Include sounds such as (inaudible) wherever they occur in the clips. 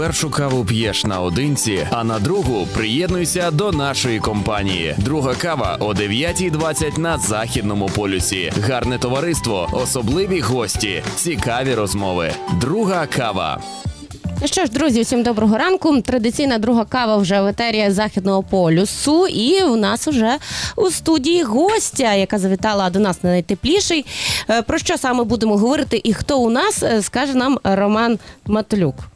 першу каву п'єш наодинці, а на другу приєднуйся до нашої компанії. Друга кава о 9.20 на західному полюсі. Гарне товариство, особливі гості, цікаві розмови. Друга кава. Ну що ж, друзі, всім доброго ранку. Традиційна друга кава вже в етері західного полюсу. І у нас вже у студії гостя, яка завітала до нас на найтепліший. Е, Про що саме будемо говорити і хто у нас е, скаже нам Роман Матулюк.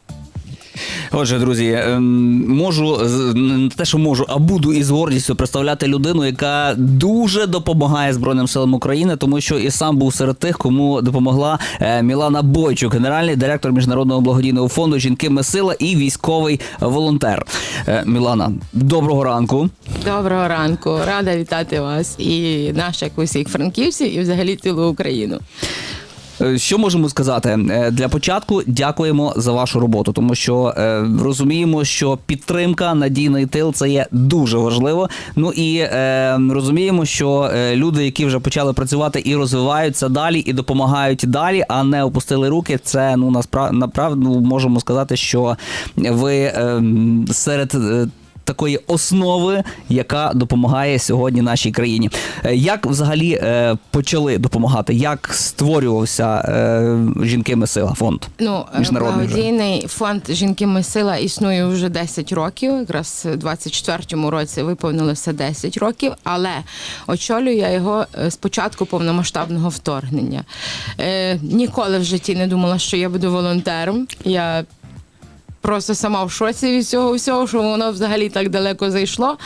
Отже, друзі, ем, можу не те, що можу, а буду із гордістю представляти людину, яка дуже допомагає Збройним силам України, тому що і сам був серед тих, кому допомогла е, Мілана Бойчук, генеральний директор міжнародного благодійного фонду Жінки ми сила і військовий волонтер. Е, Мілана, доброго ранку. Доброго ранку, рада вітати вас і наших усіх франківців, і взагалі цілу Україну. Е, Що можемо сказати Е, для початку? Дякуємо за вашу роботу, тому що е, розуміємо, що підтримка надійний тил це є дуже важливо. Ну і розуміємо, що люди, які вже почали працювати і розвиваються далі, і допомагають далі, а не опустили руки. Це ну насправ направду можемо сказати, що ви серед. Такої основи, яка допомагає сьогодні нашій країні. Е, Як взагалі е, почали допомагати? Як створювався е, жінки ми сила фонд? Ну, Міжнародний вже. благодійний фонд Жінки ми сила існує вже 10 років. Якраз у 24-му році виповнилося 10 років, але очолюю я його е, з початку повномасштабного вторгнення. Ніколи в житті не думала, що я буду волонтером. Я Просто сама в шоці від цього всього, що воно взагалі так далеко зайшло.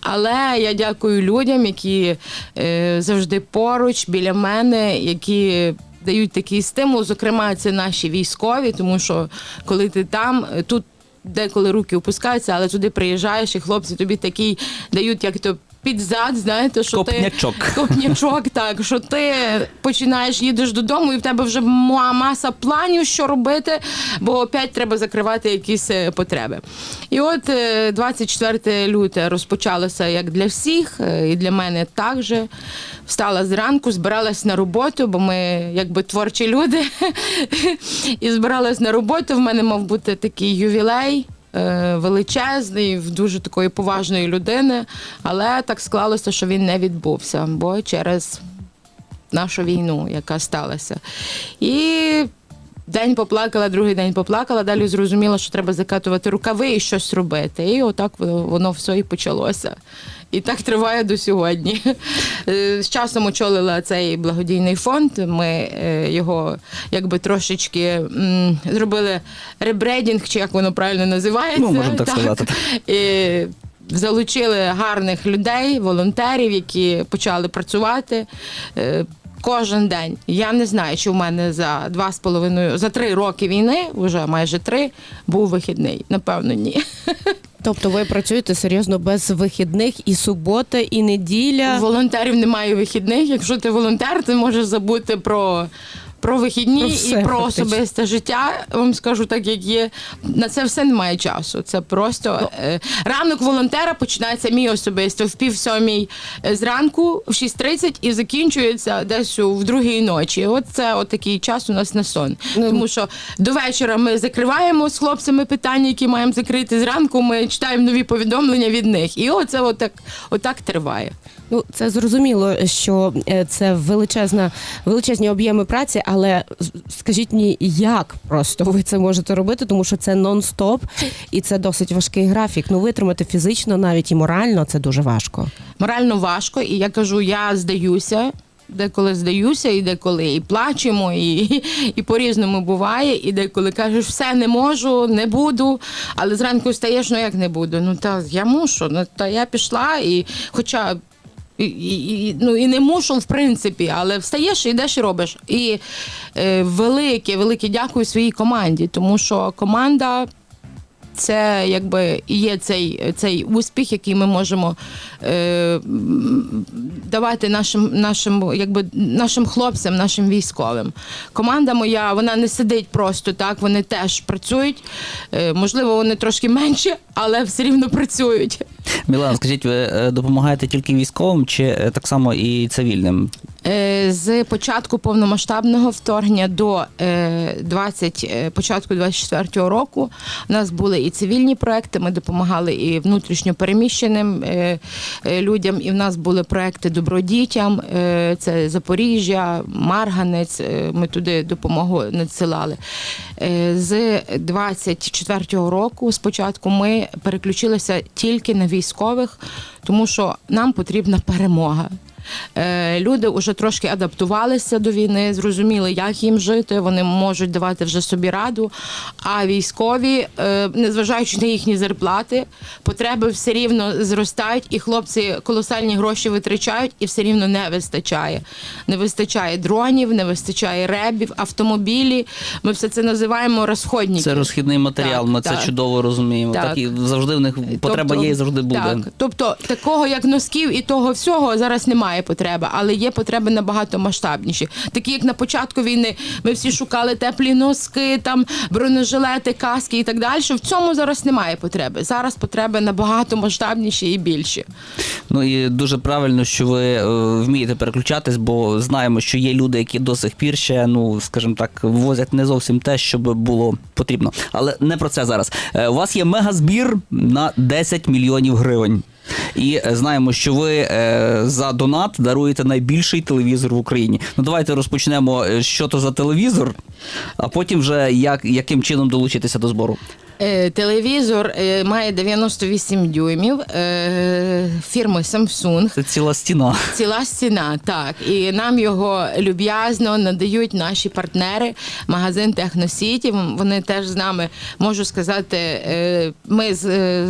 Але я дякую людям, які е, завжди поруч біля мене, які дають такий стимул. Зокрема, це наші військові, тому що коли ти там, тут деколи руки опускаються, але туди приїжджаєш, і хлопці тобі такий дають, як то. Під зад, знаєте, що Копнячок. ти (laughs) копнячок, так що ти починаєш їдеш додому, і в тебе вже маса планів, що робити, бо опять треба закривати якісь е, потреби. І от е, 24 люте розпочалося як для всіх, е, і для мене також. Встала зранку, збиралась на роботу, бо ми якби творчі люди. (laughs) І збиралась на роботу. В мене мав бути такий ювілей. Е, Величезний, дуже такої поважної людини, але так склалося, що він не відбувся, бо через нашу війну, яка сталася. І день поплакала, другий день поплакала, далі зрозуміла, що треба закатувати рукави і щось робити. І отак воно все і почалося. І так триває до сьогодні. Е, З часом очолила цей благодійний фонд. Ми е, його якби трошечки зробили ребрейдінг, чи як воно правильно називається. Ну, можемо так сказати. І залучили гарних людей, волонтерів, які почали працювати. е, Кожен день. Я не знаю, чи в мене за два з половиною за три роки війни, вже майже три, був вихідний. Напевно, ні. (laughs) Тобто ви працюєте серйозно без вихідних і субота, і неділя. Волонтерів немає вихідних. Якщо ти волонтер, ти можеш забути про. Про вихідні Про все, і про фактично. особисте життя вам скажу так, як є. На це все немає часу. Це просто е, ранок волонтера починається мій особисто в пів сьомій е, зранку, в 6.30 і закінчується десь в другій ночі. От це от такий час у нас на сон. Ну, Тому що до вечора ми закриваємо з хлопцями питання, які маємо закрити. Зранку ми читаємо нові повідомлення від них. І оце отак, отак триває. Ну, це зрозуміло, що е, це величезна, величезні об'єми праці, але скажіть мені, як просто ви це можете робити, тому що це нон-стоп і це досить важкий графік. Ну, витримати фізично, навіть і морально, це дуже важко. Морально важко, і я кажу, я здаюся. Деколи здаюся, і деколи і плачемо, і, і по-різному буває. І деколи кажеш, все не можу, не буду. Але зранку стаєш, ну як не буду? Ну та я мушу. Ну та я пішла, і хоча і, і, ну, і не мушу, в принципі, але встаєш йдеш і робиш. І е, велике, велике дякую своїй команді, тому що команда це якби і є цей, цей успіх, який ми можемо е, давати нашим, нашим, якби, нашим хлопцям, нашим військовим. Команда моя вона не сидить просто так, вони теж працюють. Е, можливо, вони трошки менше, але все рівно працюють. Мілана, скажіть, ви е, допомагаєте тільки військовим чи е, так само і цивільним? Е, З початку повномасштабного вторгнення до е, 20, е, початку 24-го року у нас були і цивільні проекти. Ми допомагали і внутрішньо переміщеним людям. І в нас були проекти добродітям. Це Запоріжжя, Марганець. Ми туди допомогу надсилали. З 24 року спочатку ми переключилися тільки на військових, тому що нам потрібна перемога. Е, Люди вже трошки адаптувалися до війни, зрозуміли, як їм жити. Вони можуть давати вже собі раду. А військові, е, незважаючи на їхні зарплати, потреби все рівно зростають, і хлопці колосальні гроші витрачають, і все рівно не вистачає. Не вистачає дронів, не вистачає ребів, автомобілі. Ми все це називаємо розходники. Це розхідний матеріал. Так, ми це чудово розуміємо. Так. Так. і завжди в них потреба Тобто- є і завжди буде. Так. Тобто такого як носків і того всього зараз немає потреби, але є потреби набагато масштабніші. Такі як на початку війни ми всі шукали теплі носки, там бронежилети, каски і так далі. В цьому зараз немає потреби. Зараз потреби набагато масштабніші і більші. Ну і дуже правильно, що ви е, вмієте переключатись, бо знаємо, що є люди, які до сих пір ще, ну скажімо так, возять не зовсім те, що було потрібно. Але не про це зараз. Е, У вас є мегазбір на 10 мільйонів гривень. І е, знаємо, що ви е, за донат даруєте найбільший телевізор в Україні. Ну давайте розпочнемо, е, що то за телевізор, а потім вже як, яким чином долучитися до збору. Е, Телевізор е, має 98 дюймів е, фірми Samsung. Це ціла стіна. Ціла стіна, так. І нам його люб'язно надають наші партнери, магазин Техносіті. Вони теж з нами можу сказати. Ми з,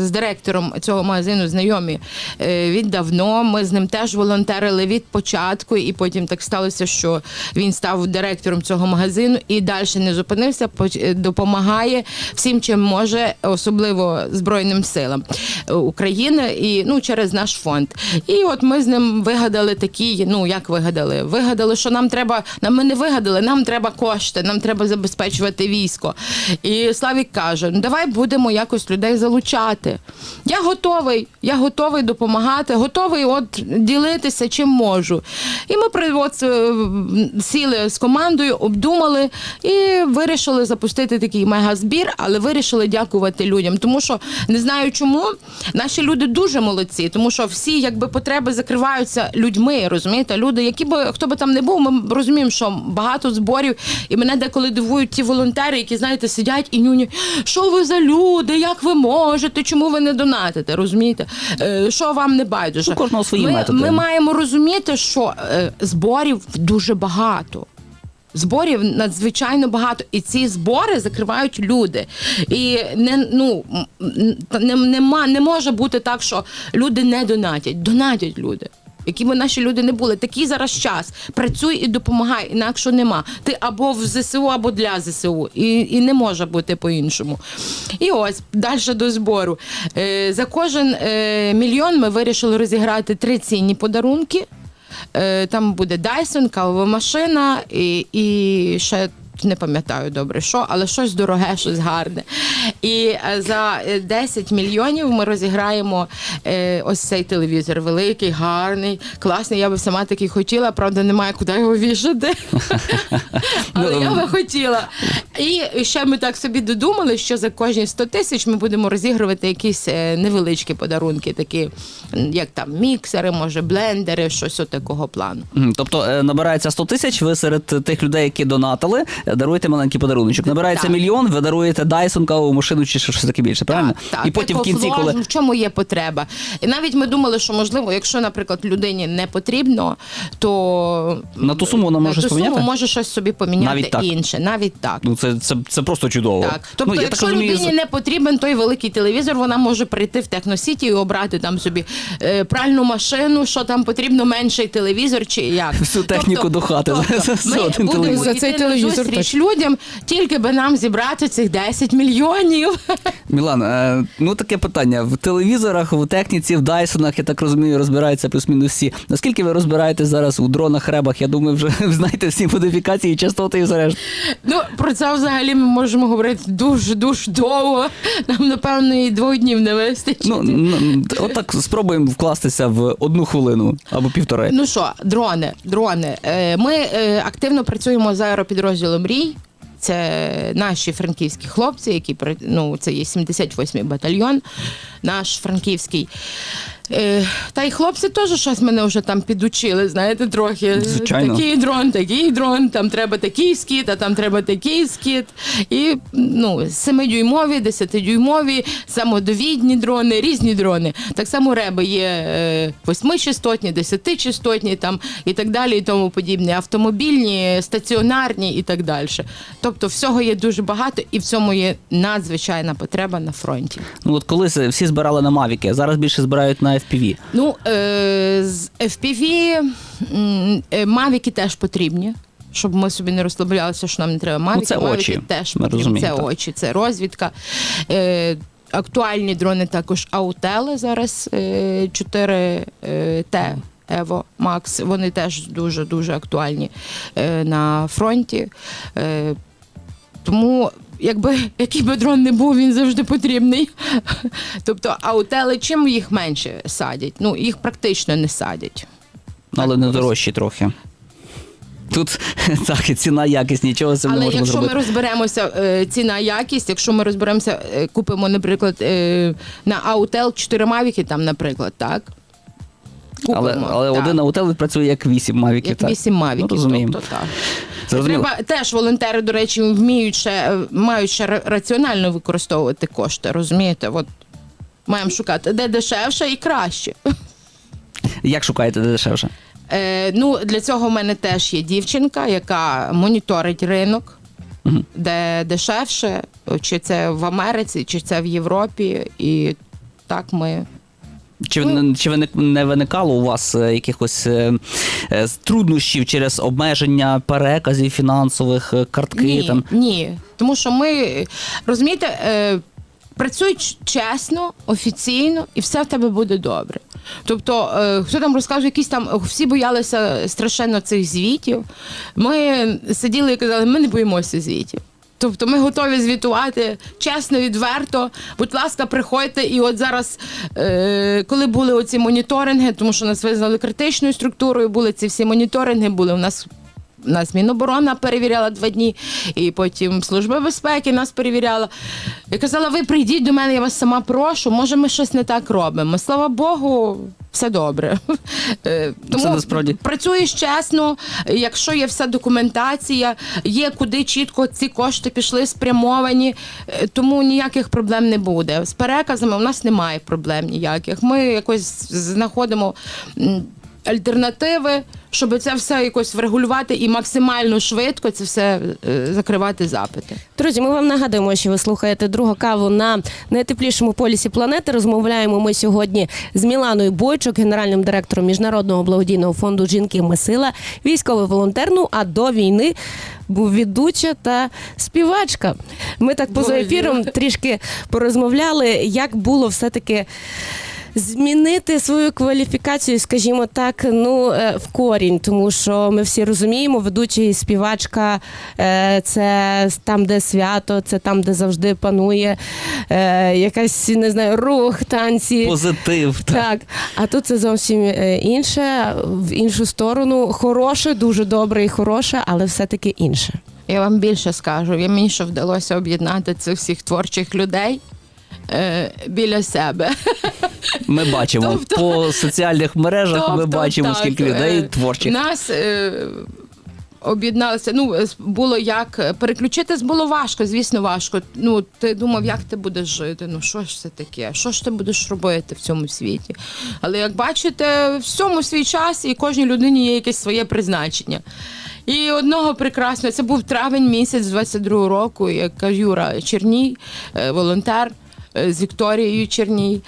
з директором цього магазину знайомі віддавно. Ми з ним теж волонтерили від початку, і потім так сталося, що він став директором цього магазину і далі не зупинився, допомагає всім, чим може, особливо Збройним силам України і ну через наш фонд. І от ми з ним вигадали такі, ну як вигадали? Вигадали, що нам треба. Нам ми не вигадали, нам треба кошти, нам треба забезпечувати військо. І Славік каже: ну давай будемо якось людей залучати. Я готовий, я готовий допомагати, готовий от ділитися чим можу. І ми от, е, сіли з командою, обдумали і вирішили запустити такий мегазбір, але вирішили дякувати людям. Тому що не знаю чому наші люди дуже молодці, тому що всі якби потреби закриваються людьми. Розумієте, люди, які би хто би там не був, ми розуміємо, що багато зборів, і мене деколи дивують ті волонтери, які знаєте, сидять і нюні, що ви за люди, як ви можете, чому ви не донатите? Розумієте, Е, що вам не байдуже? У кожного свої ми, методи. Ми маємо розуміти, що е, зборів дуже багато. Зборів надзвичайно багато, і ці збори закривають люди. І не ну не, нема, не може бути так, що люди не донатять. Донатять люди. Які би наші люди не були, такий зараз час. Працюй і допомагай, інакше нема. Ти або в ЗСУ, або для ЗСУ. І, і не може бути по-іншому. І ось далі до збору. Е, за кожен е, мільйон ми вирішили розіграти три цінні подарунки. Е, Там буде Dyson, кавова машина і, і ще. Не пам'ятаю добре, що, але щось дороге, щось гарне. І е, за е, 10 мільйонів ми розіграємо е, ось цей телевізор. Великий, гарний, класний. Я би сама такий хотіла, правда, немає куди його вішати. (laughs) Але я би хотіла. І ще ми так собі додумали, що за кожні 100 тисяч ми будемо розігрувати якісь е, невеличкі подарунки, такі як там міксери, може, блендери, щось такого плану. Тобто е, набирається 100 тисяч, ви серед тих людей, які донатили, е, даруєте маленький подаруночок. Набирається Так. мільйон, ви даруєте Dyson, кавову машину чи щось таке більше, правильно? Так, так. І потім в кінці, коли в чому є потреба. І навіть ми думали, що можливо, якщо, наприклад, людині не потрібно, то На ту суму вона може на ту поміняти? суму може щось собі поміняти Навіть так? інше. Навіть так. ну це, це, це просто чудово. Так, тобто, ну, я якщо так розумію, людині не потрібен той великий телевізор, вона може прийти в Техносіті і обрати там собі е, пральну машину, що там потрібно менший телевізор, чи як Всю техніку до хати (laughs) за ми будемо. За цей телевізор зустріч людям, тільки би нам зібрати цих 10 мільйонів. Мілан, е, ну таке питання. В телевізорах, в техніці, в Дайсонах, я так розумію, розбираються плюс-мінус всі. Наскільки ви розбираєтесь зараз у дронах, ребах? Я думаю, вже (laughs) знаєте всі модифікації, частоти і все. Ну, про це взагалі ми можемо говорити дуже дуже довго. Нам, напевно, і двох днів не вистачить. Ну, отак спробуємо вкластися в одну хвилину або півтори. Ну що, дрони, дрони. Е, Ми е, активно працюємо з аеропідрозділом Рій. Це наші франківські хлопці, які ну, це є 78-й батальйон, наш франківський. Е, Та й хлопці теж щось мене вже там підучили, знаєте, трохи. Звичайно. Такий дрон, такий дрон, там треба такий скіт, а там треба такий скіт. І ну, 7-дюймові, 10-дюймові, самодовідні дрони, різні дрони. Так само реби є е, 8-частотні, 10-частотні там, і так далі, і тому подібне. Автомобільні, стаціонарні і так далі. Тобто всього є дуже багато, і в цьому є надзвичайна потреба на фронті. Ну от колись всі збирали на Мавіки, зараз більше збирають на FPV. Ну, е, з FPV е, мавіки теж потрібні. Щоб ми собі не розслаблялися, що нам не треба мавіки. Ну, це мавіки очі. теж Ми розуміємо, Це так. очі, це розвідка. Е, актуальні дрони також аутели зараз е, 4 е, Т. Ево Макс, вони теж дуже дуже актуальні е, на фронті. Е, тому, якби який би дрон не був, він завжди потрібний. (laughs) Тобто, аутели чим їх менше садять? Ну, їх практично не садять. Але не дорожчі трохи. Тут (laughs) так, і ціна, якість, нічого з цим не Але якщо ми розберемося е, ціна якість, якщо ми розберемося, е, купимо, наприклад, е, на аутел 4 мавіки, там, наприклад, так. Але, Купимо, але так. один аутел працює як вісім мавіків. як так. 8 мавіків. Ну, розуміємо. Тобто, так. Зрозуміло. Треба теж волонтери, до речі, вміють ще е, мають ще раціонально використовувати кошти. Розумієте? От маємо шукати де дешевше і краще. Як шукаєте де дешевше? Е, ну, для цього в мене теж є дівчинка, яка моніторить ринок, Мгм. де дешевше, чи це в Америці, чи це в Європі. І так ми. Чи, Ну- чи виник- не виникало у вас е, якихось е, е, труднощів через обмеження переказів фінансових, е, картки? Ні, Там? ні. Тому що ми розумієте, е, працюють чесно, офіційно, і все в тебе буде добре. Тобто, е, хто там розкаже, якісь там всі боялися страшенно цих звітів. Ми сиділи і казали, ми не боїмося звітів. Тобто ми готові звітувати чесно, відверто. Будь ласка, приходьте. І от зараз, е, коли були оці моніторинги, тому що нас визнали критичною структурою, були ці всі моніторинги, були у нас нас Міноборона перевіряла два дні, і потім Служба безпеки нас перевіряла. Я казала, ви прийдіть до мене, я вас сама прошу, може, ми щось не так робимо. Слава Богу, все добре. Е, Тому насправді- працюєш чесно, якщо є вся документація, є куди чітко ці кошти пішли спрямовані, е, тому ніяких проблем не буде. З переказами у нас немає проблем ніяких. Ми якось знаходимо. Альтернативи, щоб це все якось врегулювати і максимально швидко це все е, закривати запити. Друзі, ми вам нагадуємо, що ви слухаєте другу каву на найтеплішому полюсі планети. Розмовляємо ми сьогодні з Міланою Бойчук, генеральним директором міжнародного благодійного фонду Жінки Ми сила, військовий волонтер. Ну а до війни був ведуча та співачка. Ми так поза ефіром трішки порозмовляли, як було все таки. Змінити свою кваліфікацію, скажімо так, ну е, в корінь, тому що ми всі розуміємо, ведучий і співачка е, це там, де свято, це там, де завжди панує е, якась не знаю, рух, танці. Позитив. так. Так, а тут це зовсім інше, в іншу сторону. Хороше, дуже добре і хороше, але все-таки інше. Я вам більше скажу, я мені що вдалося об'єднати цих всіх творчих людей е, біля себе. Ми бачимо Тобто- по соціальних мережах. ми Тобто, бачимо, так, скільки е, людей творчих. Нас е, об'єдналися. Ну, е, було як е, переключитись було важко, звісно, важко. Ну, ти думав, як ти будеш жити? Ну, що ж це таке? Що ж ти будеш робити в цьому світі? Але як бачите, в всьому свій час і кожній людині є якесь своє призначення. І одного прекрасного, це був травень місяць 22-го року, яка Юра Черній, е, волонтер. Е, З Вікторією Черній,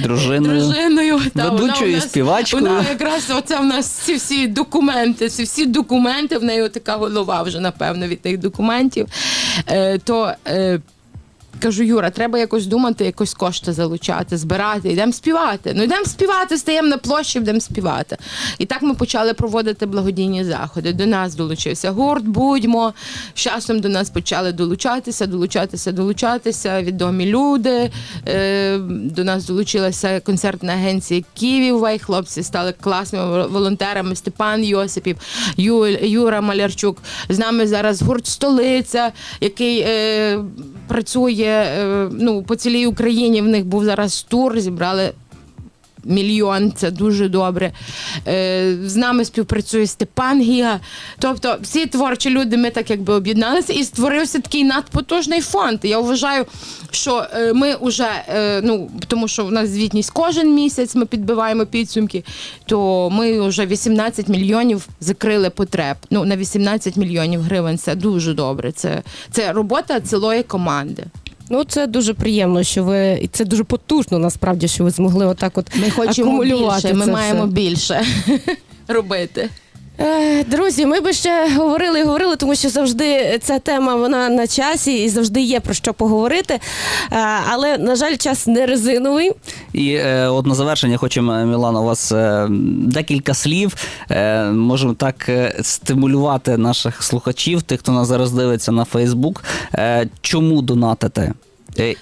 Дружиною. дружиною, та, Ведучою, нас- співачкою. Вона якраз оце в нас ці всі документи, ці всі документи, в неї така голова вже, напевно, від тих документів. Е, то е, Кажу, Юра, треба якось думати, якось кошти залучати, збирати, йдемо співати. Ну йдемо співати, стаємо на площі, йдемо співати. І так ми почали проводити благодійні заходи. До нас долучився гурт, будьмо. З часом до нас почали долучатися, долучатися, долучатися. Відомі люди. Е, До нас долучилася концертна агенція Київвей. Хлопці стали класними волонтерами. Степан Йосипів, Ю- Юра Малярчук. З нами зараз гурт Столиця, який е, працює е, ну, по цілій Україні. В них був зараз тур, зібрали. Мільйон, це дуже добре. Е, з нами співпрацює Степан Гіга. Тобто, всі творчі люди, ми так якби об'єдналися і створився такий надпотужний фонд. Я вважаю, що е, ми вже, е, ну тому що в нас звітність кожен місяць, ми підбиваємо підсумки, то ми вже 18 мільйонів закрили потреб. Ну на 18 мільйонів гривень. Це дуже добре. Це, це робота цілої команди. Ну це дуже приємно, що ви і це дуже потужно, насправді, що ви змогли отак, от Ми хочемо акумулювати більше, ми це маємо все. більше (laughs) робити. Е, Друзі, ми би ще говорили і говорили, тому що завжди ця тема вона на часі і завжди є про що поговорити. Е, Але, на жаль, час не резиновий. І е, от на завершення хочемо, Мілана, у вас декілька слів. Можемо так стимулювати наших слухачів, тих, хто нас зараз дивиться на Фейсбук. Чому донатити?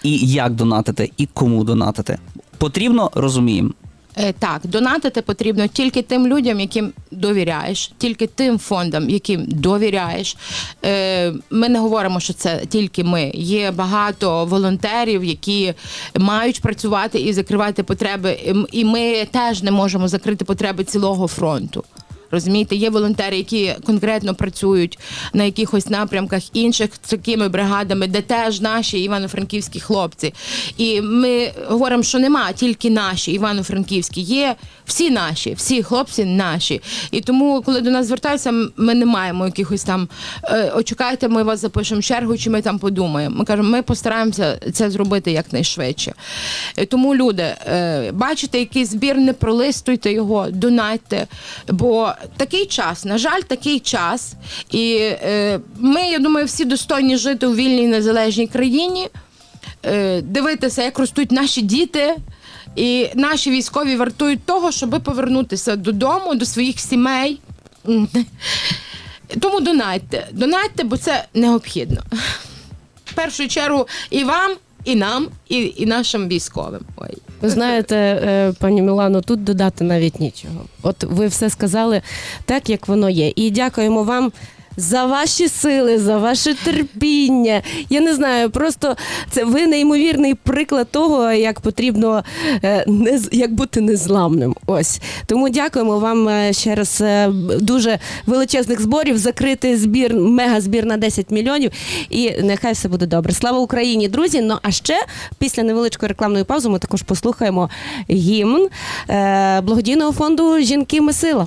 І як донатити, і кому донатити? Потрібно, розуміємо. Е, Так, донатити потрібно тільки тим людям, яким довіряєш, тільки тим фондам, яким довіряєш. Е, Ми не говоримо, що це тільки ми. Є багато волонтерів, які мають працювати і закривати потреби. М- І ми теж не можемо закрити потреби цілого фронту. Розумієте, є волонтери, які конкретно працюють на якихось напрямках інших з такими бригадами, де теж наші івано-франківські хлопці. І ми говоримо, що нема тільки наші івано-франківські, є всі наші, всі хлопці наші. І тому, коли до нас звертаються, ми не маємо якихось там е, очікайте, ми вас запишемо в чергу, чи ми там подумаємо. Ми кажемо, ми постараємося це зробити якнайшвидше. Е, Тому люди, е, бачите, який збір, не пролистуйте його, донатьте. Бо такий час, на жаль, такий час. І е, ми, я думаю, всі достойні жити у вільній незалежній країні, е, дивитися, як ростуть наші діти. І наші військові вартують того, щоб повернутися додому, до своїх сімей. (laughs) Тому донатьте, донатьте, бо це необхідно. В першу чергу і вам, і нам, і, і нашим військовим. Ой. Ви знаєте, е, пані Мілано, тут додати навіть нічого. От ви все сказали так, як воно є. І дякуємо вам. За ваші сили, за ваше терпіння. Я не знаю, просто це ви неймовірний приклад того, як потрібно е, не як бути незламним. Ось тому дякуємо вам е, ще раз е, дуже величезних зборів, закрити збір, мегазбір на 10 мільйонів. І нехай все буде добре. Слава Україні, друзі! Ну а ще після невеличкої рекламної паузи ми також послухаємо гімн благодійного фонду Жінки ми сила.